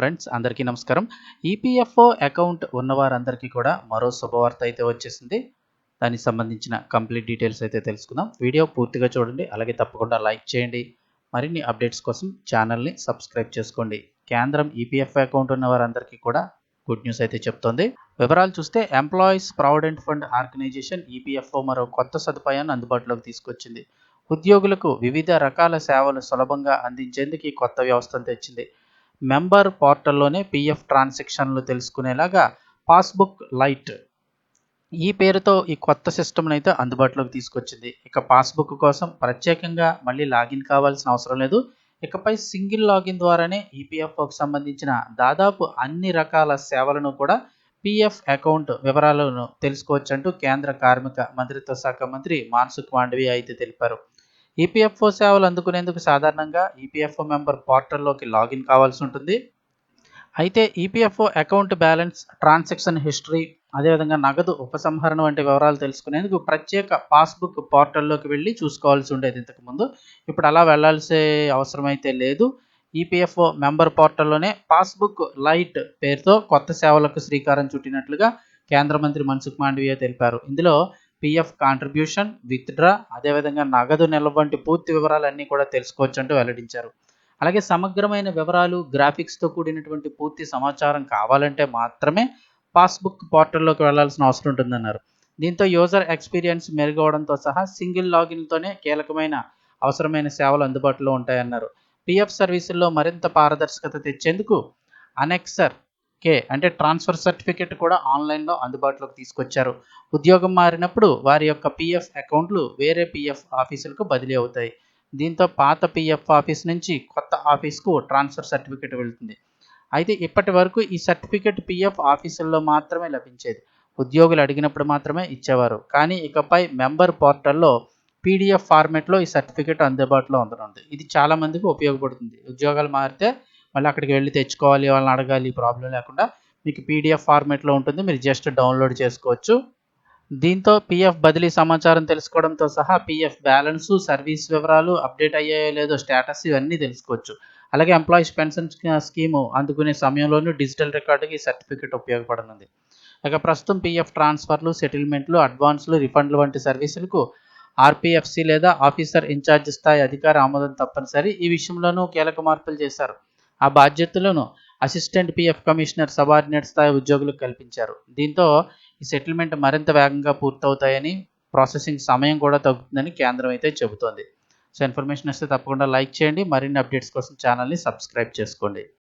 Friends అందరికీ నమస్కారం. EPFO account ఉన్నవారందరికీ కూడా మరో శుభవార్త అయితే వచ్చేసింది. దానికి సంబంధించిన కంప్లీట్ డీటెయిల్స్ అయితే తెలుసుకుందాం. వీడియో పూర్తిగా చూడండి. అలాగే తప్పకుండా లైక్ చేయండి. మరిన్ని అప్డేట్స్ కోసం ఛానల్ని సబ్స్క్రైబ్ చేసుకోండి. కేంద్రం ఈపీఎఫ్ఓ అకౌంట్ ఉన్న వారందరికీ కూడా గుడ్ న్యూస్ అయితే చెప్తోంది. వివరాలు చూస్తే employees provident fund organisation EPFO మరో కొత్త సదుపాయాన్ని అందుబాటులోకి తీసుకొచ్చింది. ఉద్యోగులకు వివిధ రకాల సేవలు సులభంగా అందించేందుకు ఈ కొత్త వ్యవస్థను తెచ్చింది. మెంబర్ పోర్టల్లోనే పీఎఫ్ ట్రాన్సాక్షన్లు తెలుసుకునేలాగా పాస్బుక్ లైట్ ఈ పేరుతో ఈ కొత్త సిస్టమ్ను అయితే అందుబాటులోకి తీసుకొచ్చింది. ఇక పాస్బుక్ కోసం ప్రత్యేకంగా మళ్ళీ లాగిన్ కావాల్సిన అవసరం లేదు. ఇకపై సింగిల్ లాగిన్ ద్వారానే ఈపీఎఫ్ఓకి సంబంధించిన దాదాపు అన్ని రకాల సేవలను కూడా పీఎఫ్ అకౌంట్ వివరాలను తెలుసుకోవచ్చంటూ కేంద్ర కార్మిక మంత్రిత్వ శాఖ మంత్రి మాన్సుఖ్ మాండవి అయితే తెలిపారు. ఈపీఎఫ్ఓ సేవలు అందుకునేందుకు సాధారణంగా ఈపీఎఫ్ఓ మెంబర్ పోర్టల్లోకి లాగిన్ కావాల్సి ఉంటుంది. అయితే EPFO account balance transaction history అదేవిధంగా నగదు ఉపసంహరణ వంటి వివరాలు తెలుసుకునేందుకు ప్రత్యేక పాస్బుక్ పోర్టల్లోకి వెళ్ళి చూసుకోవాల్సి ఉండేది ఇంతకుముందు ఇప్పుడు అలా వెళ్ళాల్సే అవసరం అయితే లేదు ఈపీఎఫ్ఓ మెంబర్ పోర్టల్లోనే పాస్బుక్ లైట్ పేరుతో కొత్త సేవలకు శ్రీకారం చుట్టినట్లుగా కేంద్ర మంత్రి మన్సుఖ్ మాండవీయ తెలిపారు. ఇందులో పిఎఫ్ కాంట్రిబ్యూషన్ విత్డ్రా అదేవిధంగా నగదు నిల్వ వంటి పూర్తి వివరాలన్నీ కూడా తెలుసుకోవచ్చు అంటూ వెల్లడించారు. అలాగే సమగ్రమైన వివరాలు గ్రాఫిక్స్తో కూడినటువంటి పూర్తి సమాచారం కావాలంటే మాత్రమే పాస్బుక్ పోర్టల్లోకి వెళ్ళాల్సిన అవసరం ఉంటుందన్నారు. దీంతో యూజర్ ఎక్స్పీరియన్స్ మెరుగవడంతో సహా సింగిల్ లాగిన్తోనే కీలకమైన అవసరమైన సేవలు అందుబాటులో ఉంటాయన్నారు. పిఎఫ్ సర్వీసుల్లో మరింత పారదర్శకత తెచ్చేందుకు అనెక్సర్ కే అంటే ట్రాన్స్ఫర్ సర్టిఫికేట్ కూడా ఆన్లైన్లో అందుబాటులోకి తీసుకొచ్చారు. ఉద్యోగం మారినప్పుడు వారి యొక్క పిఎఫ్ అకౌంట్లు వేరే పిఎఫ్ ఆఫీసులకు బదిలీ అవుతాయి. దీంతో పాత పిఎఫ్ ఆఫీస్ నుంచి కొత్త ఆఫీస్కు ట్రాన్స్ఫర్ సర్టిఫికేట్ వెళ్తుంది. అయితే ఇప్పటి వరకు ఈ సర్టిఫికేట్ పిఎఫ్ ఆఫీసుల్లో మాత్రమే లభించేది. ఉద్యోగులు అడిగినప్పుడు మాత్రమే ఇచ్చేవారు. కానీ ఇకపై మెంబర్ పోర్టల్లో పీడిఎఫ్ ఫార్మేట్లో ఈ సర్టిఫికేట్ అందుబాటులో ఉండనుంది. ఇది చాలామందికి ఉపయోగపడుతుంది. ఉద్యోగాలు మారితే మళ్ళీ అక్కడికి వెళ్ళి తెచ్చుకోవాలి వాళ్ళని అడగాలి ప్రాబ్లం లేకుండా మీకు పీడిఎఫ్ ఫార్మేట్లో ఉంటుంది మీరు జస్ట్ డౌన్లోడ్ చేసుకోవచ్చు. దీంతో పీఎఫ్ బదిలీ సమాచారం తెలుసుకోవడంతో సహా పీఎఫ్ బ్యాలెన్స్ సర్వీస్ వివరాలు అప్డేట్ అయ్యాయో లేదో స్టేటస్ ఇవన్నీ తెలుసుకోవచ్చు. అలాగే ఎంప్లాయీస్ పెన్షన్ స్కీము అందుకునే సమయంలోనూ డిజిటల్ రికార్డుకి సర్టిఫికేట్ ఉపయోగపడనుంది. ఇక ప్రస్తుతం పీఎఫ్ ట్రాన్స్ఫర్లు సెటిల్మెంట్లు అడ్వాన్స్లు రిఫండ్లు వంటి సర్వీసులకు ఆర్పీఎఫ్సి లేదా ఆఫీసర్ ఇన్ఛార్జ్ స్థాయి అధికార ఆమోదం తప్పనిసరి. ఈ విషయంలోనూ కీలక మార్పులు చేశారు. ఆ బాధ్యతలను అసిస్టెంట్ పిఎఫ్ కమిషనర్ సబార్డినేట్ స్థాయి ఉద్యోగులకు కల్పించారు. దీంతో ఈ సెటిల్మెంట్ మరింత వేగంగా పూర్తవుతాయని ప్రాసెసింగ్ సమయం కూడా తగ్గుతుందని కేంద్రం అయితే చెబుతోంది. సో ఇన్ఫర్మేషన్ వస్తే తప్పకుండా లైక్ చేయండి. మరిన్ని అప్డేట్స్ కోసం ఛానల్ని సబ్స్క్రైబ్ చేసుకోండి.